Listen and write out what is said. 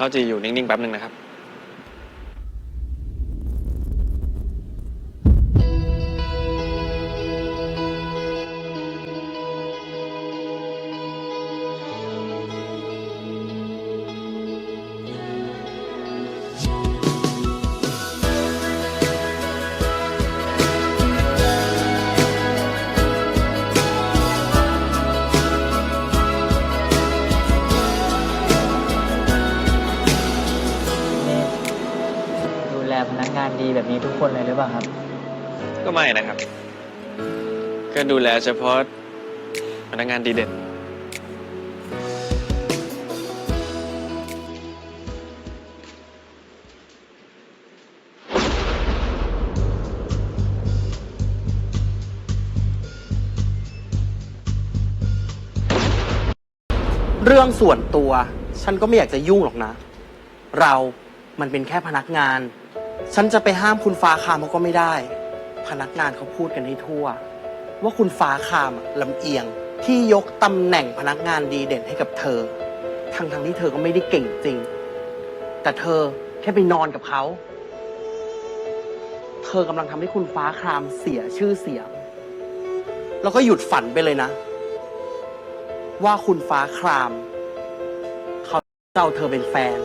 เขาจะอยู่นิ่งๆแป๊บหนึ่งนะครับ แลพนักงานดีแบบนี้ทุกคนเลยหรือเปล่าครับ ก็ไม่นะครับ ก็ดูแลเฉพาะพนักงานดีเด่น เรื่องส่วนตัว ฉันก็ไม่อยากจะยุ่งหรอกนะ เรามันเป็นแค่พนักงาน ฉันจะไปห้ามคุณฟ้าคามเขาก็ไม่ได้ พนักงานเขาพูดกันให้ทั่ว ว่าคุณฟ้าคามลำเอียงที่ยกตำแหน่งพนักงานดีเด่นให้กับเธอ ทั้งทั้งๆที่เธอก็ไม่ได้เก่งจริง แต่เธอแค่ไปนอนกับเขา เธอกำลังทำให้คุณฟ้าคามเสียชื่อเสียง แล้วก็หยุดฝันไปเลยนะ ว่าคุณฟ้าคราม เขาจะเอาเธอเป็นแฟน